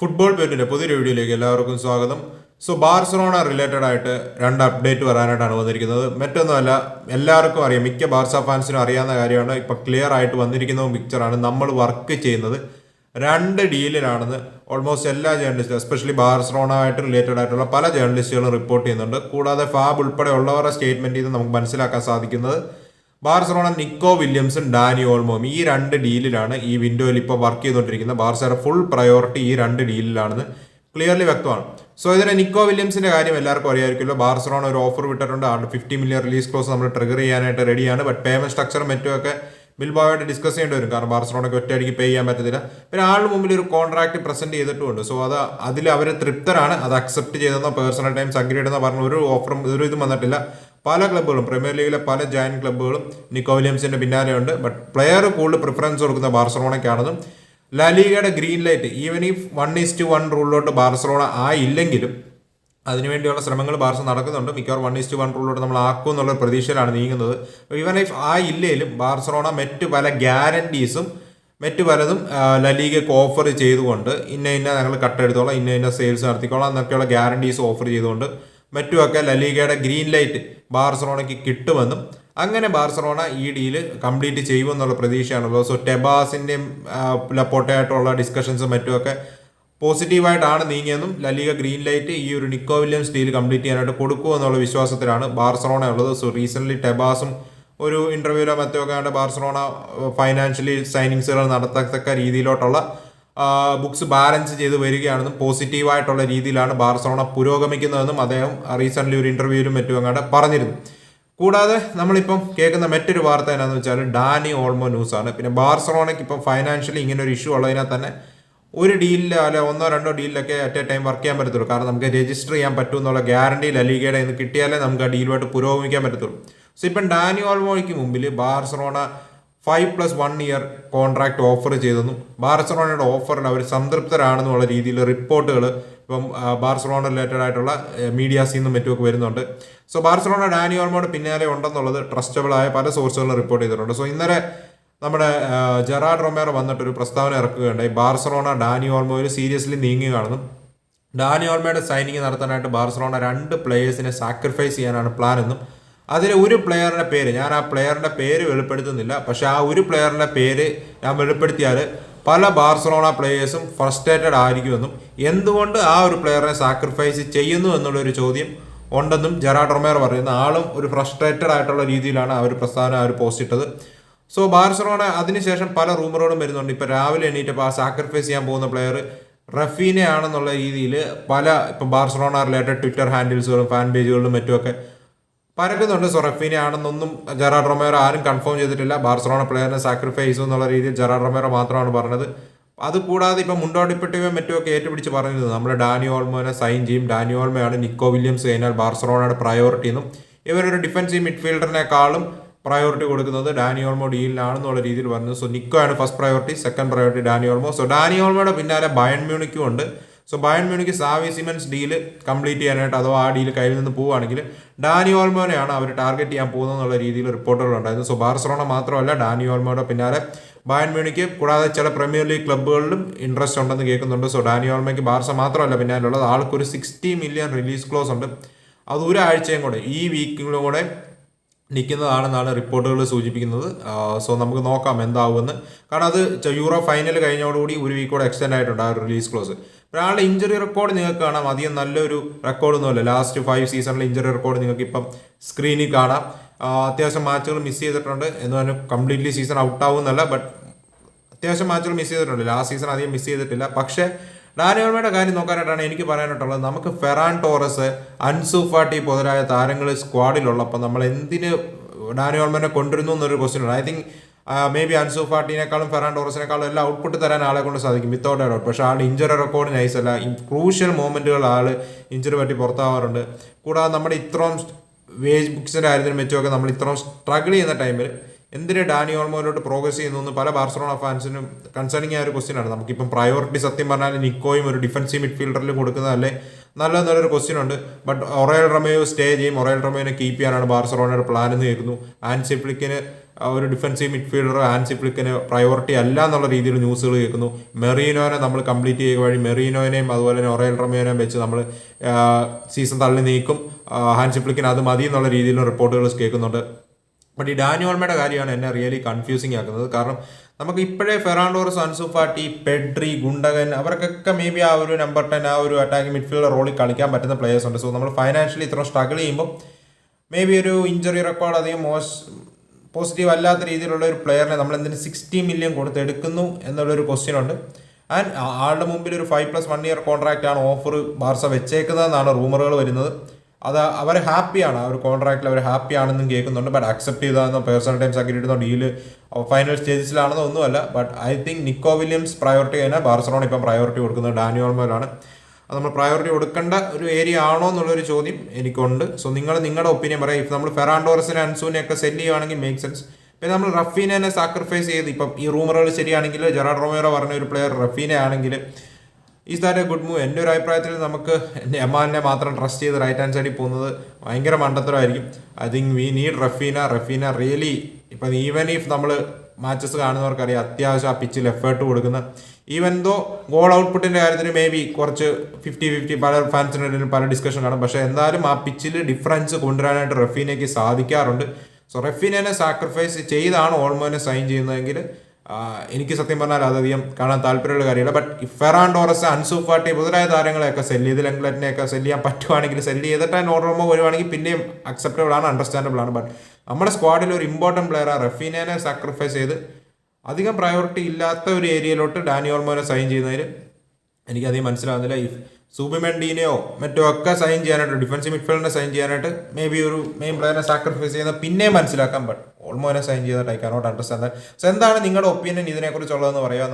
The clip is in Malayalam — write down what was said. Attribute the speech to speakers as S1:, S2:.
S1: ഫുട്ബോൾ പേറ്റിന്റെ പുതിയൊരു വീഡിയോയിലേക്ക് എല്ലാവർക്കും സ്വാഗതം. സോ ബാർസലോണ റിലേറ്റഡ് ആയിട്ട് രണ്ട് അപ്ഡേറ്റ് വരാനായിട്ടാണ് വന്നിരിക്കുന്നത്. മറ്റൊന്നുമല്ല എല്ലാവർക്കും അറിയാം മിക്ക ബാർസ ഫാൻസിനും അറിയാവുന്ന കാര്യമാണ്. ഇപ്പൊ ക്ലിയർ ആയിട്ട് വന്നിരിക്കുന്ന പിക്ചറാണ് നമ്മൾ വർക്ക് ചെയ്യുന്നത്. രണ്ട് ഡീലിലാണെന്ന് ഓൾമോസ്റ്റ് എല്ലാ ജേർണലിസ്റ്റും എസ്പെഷ്യലി ബാർസലോണ ആയിട്ട് റിലേറ്റഡ് ആയിട്ടുള്ള പല ജേർണലിസ്റ്റുകളും റിപ്പോർട്ട് ചെയ്യുന്നുണ്ട്. കൂടാതെ ഫാബ് ഉൾപ്പെടെ ഉള്ളവരുടെ സ്റ്റേറ്റ്മെന്റ് നിന്ന് നമുക്ക് മനസ്സിലാക്കാൻ സാധിക്കുന്നത്. ബാർസലോണ നിക്കോ വില്യംസും ഡാനി ഓൾമോം ഈ രണ്ട് ഡീലിലാണ് ഈ വിൻഡോയിൽ ഇപ്പോൾ വർക്ക് ചെയ്തുകൊണ്ടിരിക്കുന്നത്. ബാർസയുടെ ഫുൾ പ്രയോറിറ്റി ഈ രണ്ട് ഡീലിലാണെന്ന് ക്ലിയർലി വ്യക്തമാണ്. സോ ഇതിന് നിക്കോ വില്യംസിന്റെ കാര്യം എല്ലാവർക്കും അറിയാമായിരിക്കുമല്ലോ. ബാർസലോണ ഒരു ഓഫർ വിട്ടിട്ടുണ്ട്. ആളുടെ ഫിഫ്റ്റി മില്യൺ റിലീസ് ക്ലോസ് നമ്മൾ ട്രിഗർ ചെയ്യാനായിട്ട് റെഡിയാണ് ബട്ട് പേയ്മെന്റ് സ്ട്രക്ചറും മറ്റുമൊക്കെ ബിൽബോയായിട്ട് ഡിസ്കസ് ചെയ്യേണ്ടി വരും. കാരണം ബാർസലോണയ്ക്ക് ഒറ്റയടിക്ക് പേ ചെയ്യാൻ പറ്റത്തില്ല. പിന്നെ ആളുടെ മുമ്പിൽ ഒരു കോൺട്രാക്ട് പ്രസന്റ് ചെയ്തിട്ടുമുണ്ട്. സോ അത് അതിൽ അവർ തൃപ്തരാണ്. അത് അക്സെപ്റ്റ് ചെയ്തെന്നോ പേഴ്സണൽ ടൈംസ് അഗ്രി ചെയ്തെന്നോ പറഞ്ഞ ഒരു ഓഫറും ഒരു ഇതും വന്നിട്ടില്ല. പല ക്ലബ്ബുകളും പ്രീമിയർ ലീഗിലെ പല ജയന്റ് ക്ലബ്ബുകളും നിക്കോ വില്യംസിന്റെ പിന്നാലെയുണ്ട് ബട്ട് പ്ലെയർ കൂടുതൽ പ്രിഫറൻസ് കൊടുക്കുന്ന ബാർസലോണയ്ക്കാണെന്നും ലാലീഗയുടെ ഗ്രീൻ ലൈറ്റ് ഈവൻ ഈ വൺ ഈസ് ടു വൺ റൂളിലോട്ട് ബാർസലോണ ആയില്ലെങ്കിലും അതിനുവേണ്ടിയുള്ള ശ്രമങ്ങൾ ബാർസ നടക്കുന്നുണ്ട്. മിക്കവാറും വൺ ഈസ്റ്റ് വൺ റൂളിലോട്ട് നമ്മൾ ആക്കും എന്നുള്ള പ്രതീക്ഷയിലാണ് നീങ്ങുന്നത്. ഈവൻ ഇഫ് ആ ഇല്ലേലും ബാർസലോണ മറ്റു പല ഗ്യാരണ്ടീസും മറ്റു പലതും ലലീഗയ്ക്ക് ഓഫർ ചെയ്തുകൊണ്ട് ഇന്ന ഇന്ന ഞങ്ങൾ കട്ടെടുത്തോളാം ഇന്ന ഇന്ന സെയിൽസ് നടത്തിക്കോളാം എന്നൊക്കെയുള്ള ഗ്യാരണ്ടീസ് ഓഫർ ചെയ്തുകൊണ്ട് മറ്റുമൊക്കെ ലലീഗയുടെ ഗ്രീൻ ലൈറ്റ് ബാർസലോണയ്ക്ക് കിട്ടുമെന്നും അങ്ങനെ ബാർസലോണ ഈ ഡീൽ കംപ്ലീറ്റ് ചെയ്യുമെന്നുള്ള പ്രതീക്ഷയാണല്ലോ സോ ടെബാസിന്റെയും ലപ്പോട്ടയായിട്ടുള്ള ഡിസ്കഷൻസും മറ്റുമൊക്കെ പോസിറ്റീവായിട്ടാണ് നീങ്ങിയെന്നും ലലീഗ ഗ്രീൻ ലൈറ്റ് ഈ ഒരു നിക്കോ വില്യംസ് ഡീൽ കംപ്ലീറ്റ് ചെയ്യാനായിട്ട് കൊടുക്കുമെന്നുള്ള വിശ്വാസത്തിലാണ് ബാർസലോണ ഉള്ളത് സോ റീസെന്റ്ലി ടെബാസും ഒരു ഇന്റർവ്യൂവിലോ മറ്റോ ആണ്ട് ബാർസലോണ ഫൈനാൻഷ്യലി സൈനിങ്സുകൾ നടത്തത്തക്ക രീതിയിലോട്ടുള്ള ബുക്സ് ബാലൻസ് ചെയ്ത് വരികയാണെന്നും പോസിറ്റീവായിട്ടുള്ള രീതിയിലാണ് ബാർസലോണ പുരോഗമിക്കുന്നതെന്നും അദ്ദേഹം റീസെന്റ്ലി ഒരു ഇന്റർവ്യൂവിലും മറ്റും അങ്ങാണ്ട് പറഞ്ഞിരുന്നു. കൂടാതെ നമ്മളിപ്പം കേൾക്കുന്ന മറ്റൊരു വാർത്ത എന്നാന്ന് വെച്ചാൽ ഡാനി ഓൾമോ ന്യൂസാണ്. പിന്നെ ബാർസലോണയ്ക്ക് ഇപ്പം ഫൈനാൻഷ്യലി ഇങ്ങനെ ഒരു ഇഷ്യൂ ഉള്ളതിനാൽ തന്നെ ഒരു ഡീലിൽ അല്ലെ ഒന്നോ രണ്ടോ ഡീലിലൊക്കെ അറ്റ് എ ടൈം വർക്ക് ചെയ്യാൻ പറ്റത്തുള്ളൂ. കാരണം നമുക്ക് രജിസ്റ്റർ ചെയ്യാൻ പറ്റും എന്നുള്ള ഗ്യാരണ്ടി ലലീഗയുടെ ഇന്ന് കിട്ടിയാലേ നമുക്ക് ആ ഡീലുമായിട്ട് പുരോഗമിക്കാൻ പറ്റത്തുള്ളൂ. സോ ഇപ്പം ഡാനി ഓൾമോയ്ക്ക് മുമ്പിൽ Barcelona five plus one year contract offer ചെയ്തെന്നും ബാർസലോണയുടെ ഓഫറിൽ അവർ സംതൃപ്തരാണെന്നുള്ള രീതിയിൽ റിപ്പോർട്ടുകൾ ഇപ്പം ബാർസലോണ റിലേറ്റഡ് ആയിട്ടുള്ള മീഡിയാസിൽ നിന്നും മറ്റുമൊക്കെ വരുന്നുണ്ട്. സോ ബാർസലോണ ഡാനി ഓൾമോയുടെ പിന്നാലെ ഉണ്ടെന്നുള്ളത് ട്രസ്റ്റബിളായ പല സോഴ്സുകളും റിപ്പോർട്ട് ചെയ്തിട്ടുണ്ട്. സോ ഇന്നലെ നമ്മുടെ ജെറാഡ് റൊമേറോ വന്നിട്ടൊരു പ്രസ്താവന ഇറക്കുകയുണ്ടായി. ബാർസലോണ ഡാനി ഓൾമോയിൽ സീരിയസ്ലി നീങ്ങുകയാണെന്നും ഡാനി ഓൾമയുടെ സൈനിങ് നടത്താനായിട്ട് ബാർസലോണ രണ്ട് പ്ലേയേഴ്സിനെ സാക്രിഫൈസ് ചെയ്യാനാണ് പ്ലാൻ എന്നും അതിൽ ഒരു പ്ലെയറുടെ പേര് ഞാൻ ആ പ്ലെയറുടെ പേര് വെളിപ്പെടുത്തുന്നില്ല. പക്ഷെ ആ ഒരു പ്ലെയറുടെ പേര് ഞാൻ വെളിപ്പെടുത്തിയാൽ പല ബാർസലോണ പ്ലെയേഴ്സും ഫ്രസ്ട്രേറ്റഡ് ആയിരിക്കുമെന്നും എന്തുകൊണ്ട് ആ ഒരു പ്ലെയറിനെ സാക്രിഫൈസ് ചെയ്യുന്നു എന്നുള്ളൊരു ചോദ്യം ഉണ്ടെന്നും ജെറാഡ് റൊമേർ പറയുന്ന. ആളും ഒരു ഫ്രസ്ട്രേറ്റഡ് ആയിട്ടുള്ള രീതിയിലാണ് ആ ഒരു പ്രസ്ഥാനം ആ ഒരു പോസ്റ്റ് ഇട്ടത്. സോ ബാർസലോണ അതിനുശേഷം പല റൂമറുകളും വരുന്നുണ്ട്. ഇപ്പോൾ രാവിലെ എണീറ്റപ്പോൾ ആ സാക്രിഫൈസ് ചെയ്യാൻ പോകുന്ന പ്ലെയർ റഫീനെ ആണെന്നുള്ള രീതിയിൽ പല ഇപ്പം ബാർസലോണ റിലേറ്റഡ് ട്വിറ്റർ ഹാൻഡിൽസുകളും ഫാൻ പേജുകളിലും മറ്റുമൊക്കെ പരക്കുന്നുണ്ട് സൊറഫീനെ ആണെന്നൊന്നും ജെറാഡ് റൊമേറോ ആരും കൺഫേം ചെയ്തിട്ടില്ല. ബാർസലോണ പ്ലെയറിനെ സാക്രിഫൈസ് എന്നുള്ള രീതിയിൽ ജെറാഡ് റൊമേറോ മാത്രമാണ് പറഞ്ഞത്. അത് കൂടാതെ ഇപ്പം മുണ്ടോടിപ്പെട്ടുകയും മറ്റുമൊക്കെ ഏറ്റുപിടിച്ച് പറഞ്ഞിരുന്നു. നമ്മൾ ഡാനി ഓൾമോനെ സൈൻ ചെയ്യും. ഡാനി ഓൾമയാണ് നിക്കോ വില്യംസ് കഴിഞ്ഞാൽ ബാർസലോണയുടെ പ്രയോറിറ്റി എന്നും ഇവരൊരു ഡിഫൻസീവ് മിഡ്ഫീൽഡറിനേക്കാളും പ്രയോറിറ്റി കൊടുക്കുന്നത് ഡാനി ഓൾമോ ഡീലിനാണെന്നുള്ള രീതിയിൽ പറഞ്ഞു. സോ നിക്കോ ആണ് first priority second priority Dani Olmo. So Dani ഓൾമോയുടെ പിന്നാലെ ബയൺ മ്യൂണിക്കും ഉണ്ട്. So Bayern Munich Xavi Simons deal complete ചെയ്യാനായിട്ട് അഥവാ ആ ഡീൽ കയ്യിൽ നിന്ന് പോവുകയാണെങ്കിൽ ഡാനി ഓൾമോനെയാണ് അവർ ടാർഗറ്റ് ചെയ്യാൻ പോകുന്നത് എന്നുള്ള രീതിയിൽ റിപ്പോർട്ടുകളുണ്ടായിരുന്നു സോ ബാർസലോണ മാത്രമല്ല ഡാനി ഓൾമോയുടെ പിന്നാലെ ബയൺ മ്യൂണിക്ക് കൂടാതെ ചില പ്രീമിയർ ലീഗ് ക്ലബ്ബുകളിലും ഇൻട്രസ്റ്റ് ഉണ്ടെന്ന് കേൾക്കുന്നുണ്ട്. സോ ഡാനി ഓൾമയ്ക്ക് ബാർസ മാത്രമല്ല പിന്നാലുള്ളത് ആൾക്കൊരു സിക്സ്റ്റി മില്യൺ റിലീസ് ക്ലോസ് ഉണ്ട്. അത് ഒരാഴ്ചയും കൂടെ ഈ വീക്കിലും കൂടെ നിൽക്കുന്നതാണെന്നാണ് റിപ്പോർട്ടുകൾ സൂചിപ്പിക്കുന്നത്. സോ നമുക്ക് നോക്കാം എന്താവുമെന്ന്. കാരണം അത് യൂറോ ഫൈനൽ കഴിഞ്ഞോടുകൂടി ഒരു വീക്കോടെ എക്സ്റ്റൻഡ് എക്സ്റ്റെൻഡ് ആയിട്ടുണ്ട് ആ റിലീസ് ക്ലോസ് ഒരാളുടെ ഇഞ്ചുറി റെക്കോർഡ് നിങ്ങൾക്ക് കാണാം. അധികം നല്ലൊരു റെക്കോർഡൊന്നുമല്ല ലാസ്റ്റ് ഫൈവ് സീസണിലെ ഇഞ്ചുറി റെക്കോർഡ് നിങ്ങൾക്ക് ഇപ്പം സ്ക്രീനിൽ കാണാം. അത്യാവശ്യം മാച്ചുകൾ മിസ് ചെയ്തിട്ടുണ്ട്. എന്ന് പറഞ്ഞാൽ കംപ്ലീറ്റ്ലി സീസൺ ഔട്ട് ആവുന്നല്ല ബട്ട് അത്യാവശ്യം മാച്ചുകൾ മിസ് ചെയ്തിട്ടുണ്ട്. ലാസ്റ്റ് സീസൺ അധികം മിസ് ചെയ്തിട്ടില്ല. പക്ഷേ ഡാനിയോൾമയുടെ കാര്യം നോക്കാനായിട്ടാണ് എനിക്ക് പറയാനായിട്ടുള്ളത് നമുക്ക് ഫെറാൻ ടോറസ് അൻസു ഫാട്ടി മുതലായ താരങ്ങൾ സ്ക്വാഡിലുള്ളപ്പോൾ നമ്മൾ എന്തിന് ഡാനിയോൾമനെ കൊണ്ടുവരുന്നു എന്നൊരു ക്വസ്റ്റ്യൻ ഉണ്ട്. I think maybe Ansu ഫാട്ടിനേക്കാളും ഫെറാൻ ടോറസിനേക്കാളും എല്ലാം ഔട്ട്പുട്ട് തരാൻ ആളെ കൊണ്ട് സാധിക്കും വിത്തൗട്ട് എ ഡൗട്ട് പക്ഷേ ആൾ ഇഞ്ചറി റെക്കോർഡ് നൈസ് അല്ല. ക്രൂഷ്യൽ മൊമെന്റുകൾ ആൾ ഇഞ്ചറി പറ്റി പുറത്താവാറുണ്ട്. കൂടാതെ നമ്മുടെ ഇത്രയും വേജ് ബുക്സിന്റെ കാര്യത്തിനും വെച്ചൊക്കെ നമ്മൾ ഇത്രയും സ്ട്രഗിൾ ചെയ്യുന്ന ടൈമിൽ എന്തിന് ഡാനി ഓൾമോയിലോട്ട് പ്രോഗ്രസ് ചെയ്യുന്നു എന്ന് പല ബാർസലോണ ഫാൻസിനും കൺസേണിങ് ആയ ഒരു ക്വസ്റ്റ്യൻ ആണ്. നമുക്കിപ്പം പ്രയോറിറ്റി സത്യം പറഞ്ഞാൽ നിക്കോയും ഒരു ഡിഫൻസീവ് മിഡ്ഫീൽഡറിൽ കൊടുക്കുന്നതല്ലേ? നല്ല നല്ലൊരു ക്വസ്റ്റ്യൻ ഉണ്ട്. ബട്ട് ഒറയൽ റമയോ സ്റ്റേ ചെയ്യും. ഒറയൽ റമയോനെ കീപ്പ് ചെയ്യാനാണ് ബാർസലോണയുടെ പ്ലാൻ എന്ന് കേൾക്കുന്നു. ആൻസിപ്ലിക്കിന് ഒരു ഡിഫൻസീവ് മിഡ്ഫീൽഡർ ആൻസിപ്ലിക്കിന് പ്രയോറിറ്റി അല്ല എന്നുള്ള രീതിയിൽ ന്യൂസുകൾ കേൾക്കുന്നു. മെറീനോനെ നമ്മൾ കംപ്ലീറ്റ് ചെയ്യുക വഴി മെറീനോനെയും അതുപോലെ തന്നെ ഒറയൽ റമയോനെയും വെച്ച് നമ്മൾ സീസൺ തള്ളി നീക്കും. ഹാൻസിപ്ലിക്കിന് അത് മതി എന്നുള്ള രീതിയിലുള്ള റിപ്പോർട്ടുകൾ കേൾക്കുന്നുണ്ട്. ബട്ട് ഈ ഡാനിയോൾമയുടെ കാര്യമാണ് എന്നെ റിയലി കൺഫ്യൂസിങ് ആക്കുന്നത്. കാരണം നമുക്ക് ഇപ്പോഴേ ഫെറാണ്ടോറസ് അൻസുഫാട്ടി പെഡ്രി ഗുണ്ടകൻ അവർക്കൊക്കെ മേ ബി ആ ഒരു നമ്പർ ടെൻ ആ ഒരു അറ്റാക്കിംഗ് മിഡ്ഫീൽഡ് റോളിൽ കളിക്കാൻ പറ്റുന്ന പ്ലേയേഴ്സ് ഉണ്ട്. സോ നമ്മൾ ഫൈനാൻഷ്യലി ഇത്ര സ്ട്രഗിൾ ചെയ്യുമ്പോൾ മേ ബി ഒരു ഇഞ്ചറി റെക്കോർഡ് അധികം മോശ പോസിറ്റീവ് അല്ലാത്ത രീതിയിലുള്ള ഒരു പ്ലെയറിനെ നമ്മൾ എന്തിന് സിക്സ്റ്റി മില്യൺ കൊടുത്ത് എടുക്കുന്നു എന്നുള്ളൊരു ക്വസ്റ്റ്യൻ ഉണ്ട്. ആൻഡ് ആളുടെ മുമ്പിൽ ഒരു five plus one year contract ആണ് ഓഫർ ബാർസ വെച്ചേക്കുന്നതെന്നാണ് റൂമറുകൾ വരുന്നത്. അത് അവർ ഹാപ്പിയാണ്. ആ ഒരു കോൺട്രാക്റ്റിൽ അവർ ഹാപ്പി ആണെന്നും കേൾക്കുന്നുണ്ട് ബട്ട് അക്സെപ്റ്റ് ചെയ്താന്നോ പേഴ്സണൽ ടൈംസ് അഗ്രിഡോ ഡീൽ ഫൈനൽ സ്റ്റേജസിലാണെന്നോ ഒന്നുമല്ല. But I think Nico Williams priority കഴിഞ്ഞാൽ ബാർസലോണ ഇപ്പം പ്രയോറിറ്റി കൊടുക്കുന്നത് ഡാനിയോൾമോലാണ് അത് നമ്മൾ പ്രയോറിറ്റി കൊടുക്കേണ്ട ഒരു ഏരിയ ആണോ എന്നുള്ളൊരു ചോദ്യം എനിക്കുണ്ട്. സോ നിങ്ങൾ നിങ്ങളുടെ ഒപ്പീനിയൻ പറയാം. ഇപ്പം നമ്മൾ ഫെറാൻഡോറസിനെ അൻസൂനെ ഒക്കെ സെല്ല് ചെയ്യുകയാണെങ്കിൽ മേക്ക് സെൻസ് പിന്നെ നമ്മൾ റഫീനെ സാക്രിഫൈസ് ചെയ്ത്. ഇപ്പം ഈ റൂമറുകൾ ശരിയാണെങ്കിൽ ജെറാഡ് റോമേറോ പറഞ്ഞ ഒരു പ്ലെയർ റഫീനെ ആണെങ്കിൽ is that a good move. എന്റെ ഒരു അഭിപ്രായത്തിൽ നമുക്ക് എമാനെ മാത്രം ട്രസ്റ്റ് ചെയ്ത് റൈറ്റ് ഹാൻഡ് സൈഡിൽ പോകുന്നത് ഭയങ്കര മണ്ടത്തരമായിരിക്കും. I think we need Raphinha Raphinha really ഇപ്പം ഈവൻ ഇഫ് നമ്മൾ മാച്ചസ് കാണുന്നവർക്കറിയാം അത്യാവശ്യം ആ പിച്ചിൽ എഫേർട്ട് കൊടുക്കുന്ന. ഈവൻ ദോ ഗോൾ ഔട്ട്പുട്ടിന്റെ കാര്യത്തിൽ മേ ബി കുറച്ച് ഫിഫ്റ്റി ഫിഫ്റ്റി പല ഫാൻസിനിടയിലും പല ഡിസ്കഷൻ കാണും. പക്ഷേ എന്തായാലും ആ പിച്ചിൽ ഡിഫറൻസ് കൊണ്ടുവരാനായിട്ട് റഫീനയ്ക്ക് സാധിക്കാറുണ്ട്. സോ റഫീനെ സാക്രിഫൈസ് ചെയ്താണ് ഓൾമോനെ സൈൻ ചെയ്യുന്നതെങ്കിൽ എനിക്ക് സത്യം പറഞ്ഞാൽ അതധികം കാണാൻ താല്പര്യമുള്ള കാര്യമില്ല. ബട്ട് ഫെറാൻ ഡോറസ് അൺസൂഫാട്ടി മുതലായ താരങ്ങളെയൊക്കെ സെല്ല് ചെയ്ത് ലെങ്ക്ലറ്റിനെയൊക്കെ സെല്ല് ചെയ്യാൻ പറ്റുവാണെങ്കിൽ സെല്ല് ചെയ്തിട്ട് നോർമോ വരുവാണെങ്കിൽ പിന്നെയും അക്സെപ്റ്റബിൾ ആണ് അണ്ടർസ്റ്റാൻഡബിൾ ആണ്. ബട്ട് നമ്മുടെ സ്ക്വാഡിൽ ഒരു ഇമ്പോർട്ടന്റ് പ്ലെയർ ആ റഫീനേനെ സാക്രിഫൈസ് ചെയ്ത് അധികം പ്രയോറിറ്റി ഇല്ലാത്ത ഒരു ഏരിയയിലോട്ട് ഡാനി ഓൾമോനെ സൈൻ ചെയ്യുന്നതിൽ എനിക്കധികം മനസ്സിലാവുന്നില്ല. ഈ സൂബിമെൻഡീനെയോ മറ്റോ ഒക്കെ സൈൻ ചെയ്യാനായിട്ട് ഡിഫൻസീവ് മിഡ്ഫീൽഡിനെ സൈൻ ചെയ്യാനായിട്ട് മേ ബി ഒരു മെയിൻ പ്ലെയറിനെ സാക്രിഫൈസ് ചെയ്യുന്ന പിന്നെ മനസ്സിലാക്കാൻ പറ്റും ഓൾമോനെ സൈൻ ചെയ്തിട്ട് ഐ കാനോട്ട് അണ്ടർസ്റ്റാൻഡ് സോ എന്താണ് നിങ്ങളുടെ ഒപ്പീനിയൻ ഇതിനെക്കുറിച്ചുള്ളതെന്ന് പറയുക